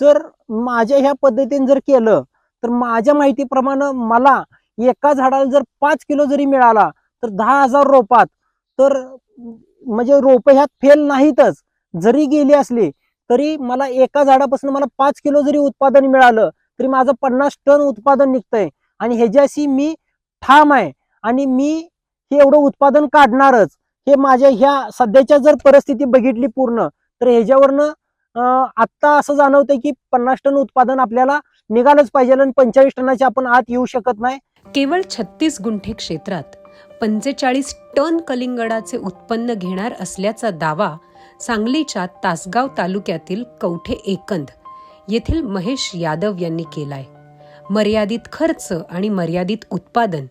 जर माझ्या ह्या पद्धतीने जर केलं तर माझ्या माहितीप्रमाणे मला एका झाडाला जर पाच किलो जरी मिळाला तर दहा हजार रोपात. तर म्हणजे रोप ह्यात फेल नाहीतच. जरी गेली असली तरी मला एका झाडापासून मला पाच किलो जरी उत्पादन मिळालं तरी माझं पन्नास टन उत्पादन निघतंय. आणि ह्याच्याशी मी ठाम आहे. आणि मी हे एवढं उत्पादन काढणारच. हे माझ्या ह्या सध्याच्या जर परिस्थिती बघितली पूर्ण तर ह्याच्यावरनं आत्ता असं जाणवतंय की पन्नास टन उत्पादन आपल्याला निघालंच पाहिजे आणि पंचेचाळीस टनाच्या आपण आत येऊ शकत नाही. केवळ छत्तीस गुंठे क्षेत्रात पंचेचाळीस टन कलिंगडाचे उत्पन्न घेणार असल्याचा दावा सांगलीच्या तासगाव तालुक्यातील कवठे एकंद येथील महेश यादव यांनी केलाय. मर्यादित खर्च आणि मर्यादित उत्पादन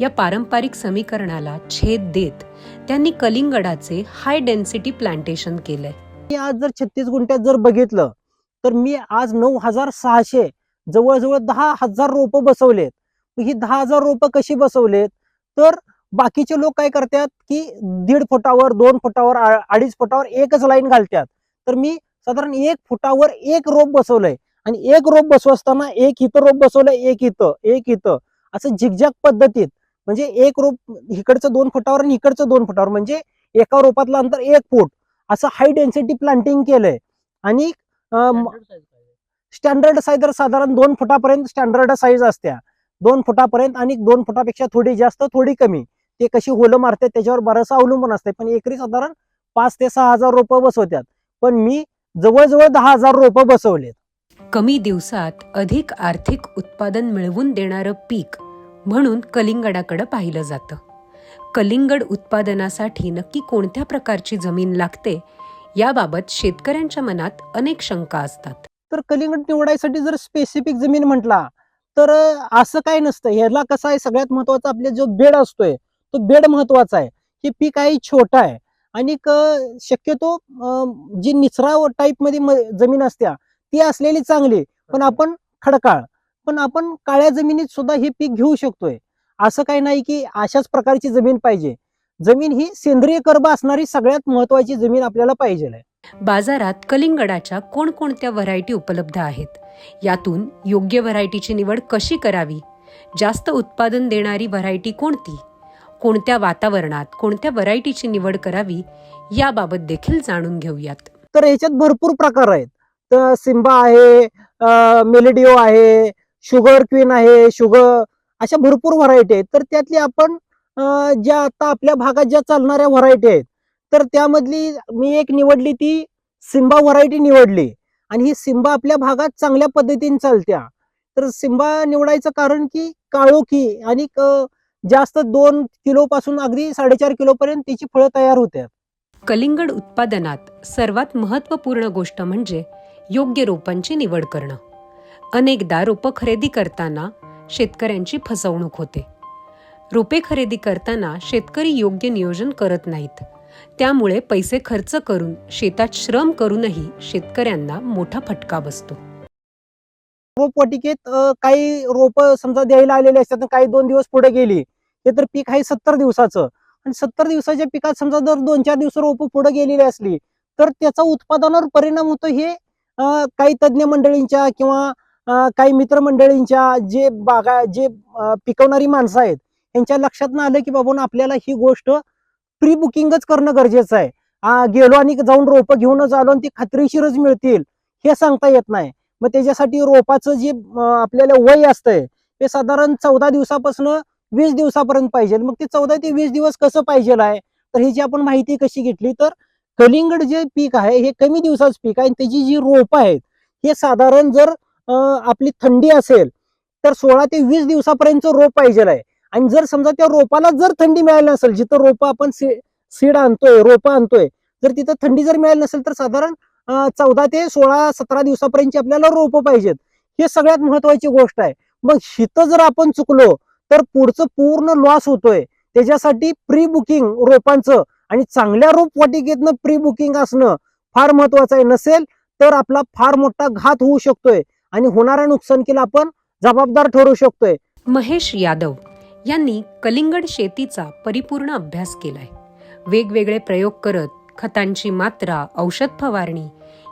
या पारंपरिक समीकरणाला छेद देत त्यांनी कलिंगडाचे हाय डेन्सिटी प्लांटेशन केलंय. मी आज जर छत्तीस गुंठ्यात जर बघितलं तर मी आज नऊ हजार सहाशे जवळजवळ दहा हजार रोपं बसवलेत. ही दहा हजार रोपं कशी बसवलेत? तर बाकीचे लोक काय करतात की दीड फुटावर दोन फुटावर अडीच फुटावर एकच लाईन घालतात. तर मी साधारण एक फुटावर एक रोप बसवलंय. आणि एक रोप बसव असताना एक इथं रोप बसवलंय एक इथं एक इथं. असं झिकझॅक पद्धतीत. म्हणजे एक रोप इकडचं दोन फुटावर आणि इकडचं दोन फुटावर. म्हणजे एका रोपातलं अंतर एक फूट. असं हाय डेन्सिटी प्लांटिंग केलंय. आणि स्टँडर्ड साईज तर साधारण दोन फुटापर्यंत स्टँडर्ड साईज असत्या दोन फुटापर्यंत आणि दोन फुटापेक्षा थोडी जास्त थोडी कमी ते कशी होलं मारते त्याच्यावर बरंचसं अवलंबून असते पण एकरी साधारण पाच ते सहा हजार रोपं बसवतात पण मी जवळजवळ दहा हजार रोपं बसवलेत. कमी दिवसात अधिक आर्थिक उत्पादन मिळवून देणारं पीक म्हणून कलिंगडाकडे पाहिलं जातं. कलिंगड उत्पादनासाठी नक्की कोणत्या प्रकारची जमीन लागते याबाबत शेतकऱ्यांच्या मनात अनेक शंका असतात. तर कलिंगड निवडायसाठी जर स्पेसिफिक जमीन म्हटला तर असं काय नसतं. ह्याला कसं आहे सगळ्यात महत्त्वाचा आपले जो बेड असतोय तो बेड महत्त्वाचा आहे. हे पीक आहे छोटा आहे. आणि शक्यतो जी निचरा टाईपमध्ये जमीन असत्या ती असलेली चांगली पण आपण खडकाळ. पण आपण काळ्या जमिनीत सुद्धा हे पीक घेऊ शकतोय. असं काही नाही की अशाच प्रकारची जमीन पाहिजे. जमीन ही सेंद्रिय कर्ब असणारी सगळ्यात महत्वाची जमीन आपल्याला पाहिजे आहे बाजारात कलिंगडाच्या कोणकोणत्या व्हरायटी उपलब्ध आहेत? यातून योग्य व्हरायटीची निवड कशी करावी? जास्त उत्पादन देणारी व्हरायटी कोणती? कोणत्या वातावरणात कोणत्या व्हरायटीची निवड करावी? याबाबत देखील जाणून घेऊयात. तर ह्याच्यात भरपूर प्रकार आहेत. तर सिम्बा आहे मेलेडिओ आहे शुगर क्वीन आहे शुगर अशा भरपूर व्हरायटी आहेत. तर त्यातली आपण ज्या आता आपल्या भागात ज्या चालणाऱ्या व्हरायटी आहेत तर त्यामधली मी एक निवडली ती सिंबा व्हरायटी निवडली. आणि ही सिंबा आपल्या भागात चांगल्या पद्धतीने चालत्या. तर सिंबा निवडायचं कारण की काळोखी आणि जास्त दोन किलो पासून अगदी साडेचार किलो पर्यंत फळं तयार होतात कलिंगड उत्पादनात सर्वात महत्त्वपूर्ण गोष्ट म्हणजे योग्य रोपांची निवड करणं. अनेकदा रोपं खरेदी करताना शेतकऱ्यांची फसवणूक होते. रोपे खरेदी करताना शेतकरी योग्य नियोजन करत नाहीत. त्यामुळे पैसे खर्च करून शेतात श्रम करूनही शेतकऱ्यांना मोठा फटका बसतो. रोपवाटिकेत काही रोप समजा द्यायला आलेले असतात काही दोन दिवस पुढे गेली हे तर पीक आहे सत्तर दिवसाचं. आणि सत्तर दिवसाच्या पिकात समजा जर दोन चार दिवस रोप पुढे गेलेली असली तर त्याचा उत्पादनावर परिणाम होतो हे काही तज्ज्ञ मंडळींच्या किंवा काही मित्रमंडळींच्या जे बागा जे पिकवणारी माणसं आहेत यांच्या लक्षात न आलं की बाबून आपल्याला ही गोष्ट प्री बुकिंगच करणं गरजेचं आहे. गेलो आणि जाऊन रोपं घेऊनच आलो आणि ती खात्रीशीरच मिळतील हे सांगता येत नाही. मग त्याच्यासाठी रोपाचं जे आपल्याला वय असतंय ते साधारण चौदा दिवसापासून वीस दिवसापर्यंत पाहिजे. मग ते चौदा ते वीस दिवस कसं पाहिजे आहे तर ह्याची आपण माहिती कशी घेतली तर कलिंगड जे पीक आहे हे कमी दिवसाचं पीक आहे आणि त्याची जी रोपं आहेत हे साधारण जर आपली थंडी असेल तर सोळा ते वीस दिवसापर्यंत रोप पाहिजे आहे. आणि जर समजा त्या रोपाला जर थंडी मिळाली नसेल जिथं रोपं आपण सीड आणतोय रोपं आणतोय जर तिथं थंडी जर मिळाली नसेल तर साधारण चौदा ते सोळा सतरा दिवसापर्यंत आपल्याला रोपं पाहिजेत. हे सगळ्यात महत्वाची गोष्ट आहे. मग हिथं जर आपण चुकलो तर पुढचं पूर्ण लॉस होतोय. त्याच्यासाठी प्री बुकिंग रोपांचं आणि चांगल्या रोप वाटिकेतनं प्री बुकिंग असणं फार महत्वाचं आहे. नसेल तर आपला फार मोठा घात होऊ शकतोय. आणि होणाऱ्या नुकसानीला आपण जबाबदार ठरू शकतोय. महेश यादव यांनी कलिंगड शेतीचा परिपूर्ण अभ्यास केलाय. वेगवेगळे प्रयोग करत खतांची मात्रा औषध फवारणी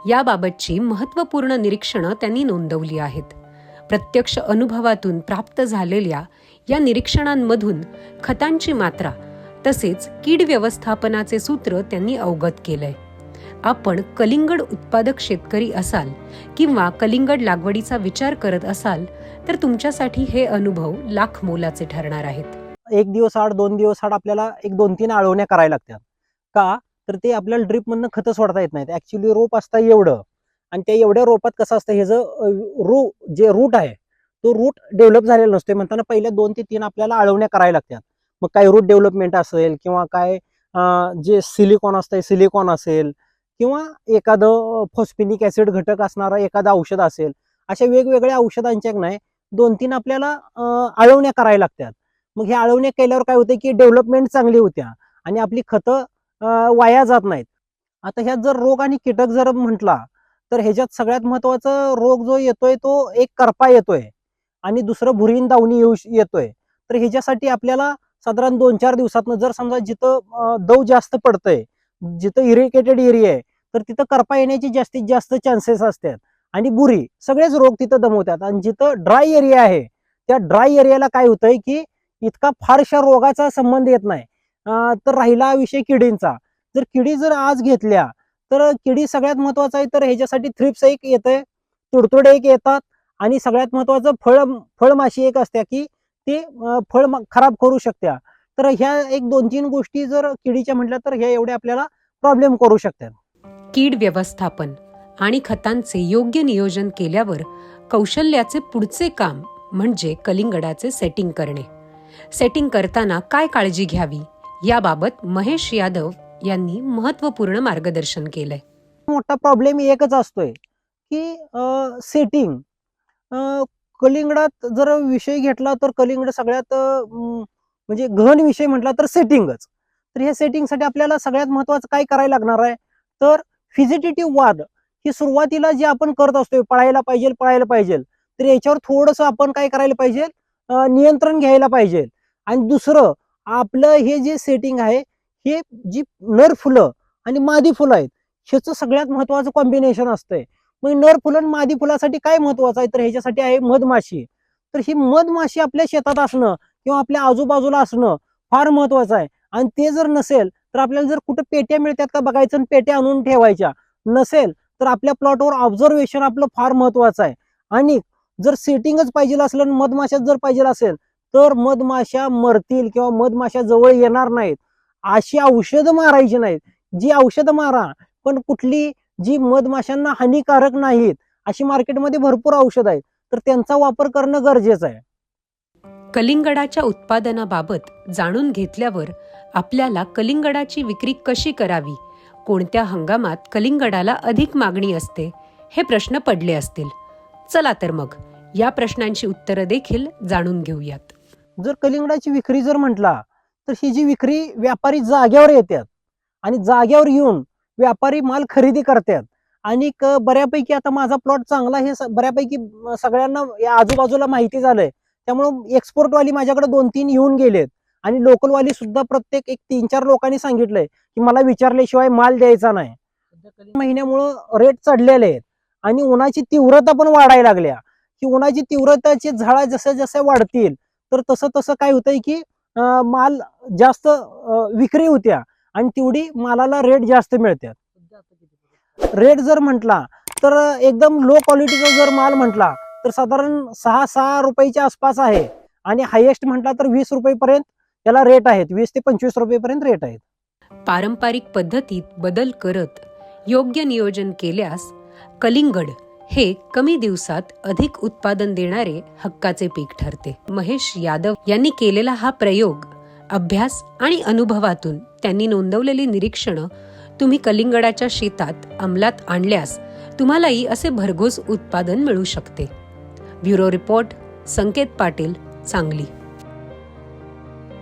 याबाबतची महत्त्वपूर्ण निरीक्षणं त्यांनी नोंदवली आहेत. प्रत्यक्ष अनुभवातून प्राप्त झालेल्या या निरीक्षणांमधून खतांची मात्रा तसेच कीड व्यवस्थापनाचे सूत्र त्यांनी अवगत केलंय. आपण कलिंगड उत्पादक शेतकरी असाल किंवा कलिंगड लागवडीचा विचार करत असाल तर तुमच्यासाठी हे अनुभव लाख मोलाचे ठरणार आहेत. एक दिवस आड दोन दिवस आड आपल्याला एक दोन तीन आळवण्या करायला लागतात. का? तर ते आपल्याला ड्रिपमधनं खतं सोडता येत नाहीत. ऍक्च्युली रोप असतं एवढं. आणि त्या एवढ्या रोपात कसं असतं हे जे रू जे रूट आहे तो रूट डेव्हलप झालेला नसतो म्हणताना पहिल्या दोन ते तीन आपल्याला आळवण्या करायला लागतात. मग काय रूट डेव्हलपमेंट असेल किंवा काय जे सिलिकॉन असतंय सिलिकॉन असेल किंवा एखादं फॉस्फिनिक ऍसिड घटक असणारं एखादं औषध असेल अशा वेगवेगळ्या औषधांच्या नाही दोन तीन आपल्याला आळवण्या करायला लागतात. मग हे आळवण्या केल्यावर काय होते की डेव्हलपमेंट चांगली होत्या आणि आपली खतं वाया जात नाहीत. आता ह्यात जर रोग आणि कीटक जर म्हटला तर ह्याच्यात सगळ्यात महत्त्वाचा रोग जो येतोय तो एक करपा येतोय आणि दुसरं भुरीन दावणी येऊ येतोय. तर ह्याच्यासाठी आपल्याला साधारण दोन चार दिवसातनं जर समजा जिथं दव जास्त पडतंय जिथं इरिकेटेड एरिया आहे तर तिथं करपा येण्याची जास्तीत जास्त चान्सेस असतात. आणि बुरी सगळेच रोग तिथं दमवतात. आणि जिथं ड्राय एरिया आहे त्या ड्राय एरियाला काय होतंय की इतका फारशा रोगाचा संबंध येत नाही. तर राहिला विषय किडींचा. जर किडी जर आज घेतल्या तर किडी सगळ्यात महत्वाचं आहे तर ह्याच्यासाठी थ्रिप्स एक येते तुडतुडे एक येतात. आणि सगळ्यात महत्वाचं फळ फळमाशी एक असते की ते फळ खराब करू शकत्या. तर ह्या एक दोन तीन गोष्टी जर किडीच्या म्हटल्या तर ह्या एवढ्या आपल्याला प्रॉब्लेम करू शकतात. कीड व्यवस्थापन आणि खतांचे योग्य नियोजन केल्यावर कौशल्याचे पुढचे काम म्हणजे कलिंगडाचे सेटिंग करणे. सेटिंग करताना काय काळजी घ्यावी? याबाबत महेश यादव यांनी महत्त्वपूर्ण मार्गदर्शन केलंय. मोठा प्रॉब्लेम एकच असतोय की सेटिंग कलिंगडात जर विषय घेतला तर कलिंगड सगळ्यात म्हणजे गहन विषय म्हटला तर सेटिंगच. तर ह्या सेटिंगसाठी आपल्याला सगळ्यात महत्वाचं काय करायला लागणार आहे? तर फिजिटेटिव्ह वाद ही सुरुवातीला जे आपण करत असतो पळायला पाहिजे पळायला पाहिजे तर याच्यावर थोडंसं आपण काय करायला पाहिजे? नियंत्रण घ्यायला पाहिजे. आणि दुसरं आपलं हे जे सेटिंग आहे हे जी नर फुलं आणि मादी फुलं आहेत ह्याचं सगळ्यात महत्वाचं कॉम्बिनेशन असतंय. मग नर फुलं आणि मादी फुलासाठी काय महत्वाचं आहे? तर ह्याच्यासाठी आहे मधमाशी. तर ही मधमाशी आपल्या शेतात असणं किंवा आपल्या आजूबाजूला असणं फार महत्वाचं आहे. आणि ते जर नसेल तर आपल्याला जर कुठं पेट्या मिळतात का बघायचं आणि पेट्या आणून ठेवायच्या नसेल तर आपल्या प्लॉटवर ऑब्झर्वेशन आपलं फार महत्वाचं आहे. आणि जर सेटिंगच पाहिजे असलं आणि मधमाशाच जर पाहिजे असेल तर मधमाशा मरतील किंवा मधमाशा जवळ येणार नाहीत. अशी औषधं मारायची नाहीत. जी औषधं मारा पण कुठली जी मधमाशांना हानिकारक नाहीत अशी मार्केटमध्ये भरपूर औषध आहेत. तर त्यांचा वापर करणं गरजेचं आहे. कलिंगडाच्या उत्पादनाबाबत जाणून घेतल्यावर आपल्याला कलिंगडाची विक्री कशी करावी? कोणत्या हंगामात कलिंगडाला अधिक मागणी असते? हे प्रश्न पडले असतील. चला तर मग या प्रश्नांची उत्तरं देखील जाणून घेऊयात. जर कलिंगडाची विक्री जर म्हटला तर ही जी विक्री व्यापारी जाग्यावर येतात आणि जाग्यावर येऊन व्यापारी माल खरेदी करतात. आणि बऱ्यापैकी आता माझा प्लॉट चांगला हे बऱ्यापैकी सगळ्यांना या आजूबाजूला माहिती झालंय. त्यामुळं एक्सपोर्टवाली माझ्याकडे दोन तीन येऊन गेलेत. आणि लोकलवाली सुद्धा प्रत्येक एक तीन चार लोकांनी सांगितलंय की मला विचारल्याशिवाय माल द्यायचा नाही. महिन्यामुळं रेट चढलेले आहेत. आणि उन्हाची तीव्रता पण वाढायला लागल्या. की उन्हाची तीव्रताची झाडा जसं जसं वाढतील तर तसं तसं काय होतंय की आ, माल जास्त विक्री होत्या आणि तेवढी मालाला रेट जास्त मिळतात रेट जर म्हटला तर एकदम लो क्वालिटीचा जर माल म्हटला तर साधारण सहा सहा रुपयाच्या आसपास आहे. आणि हायेस्ट म्हटला तर वीस रुपयेपर्यंत याला रेट आहेत. वीस ते पंचवीस रुपयेपर्यंत रेट आहेत. पारंपरिक पद्धतीत बदल करत योग्य नियोजन केल्यास कलिंगड हे कमी दिवसात अधिक उत्पादन देणारे हक्काचे पीक ठरते. महेश यादव यांनी केलेला हा प्रयोग अभ्यास आणि अनुभवातून त्यांनी नोंदवलेली निरीक्षणं तुम्ही कलिंगडाच्या शेतात अंमलात आणल्यास तुम्हालाही असे भरघोस उत्पादन मिळू शकते. Bureau report Sanket Patil Sangli.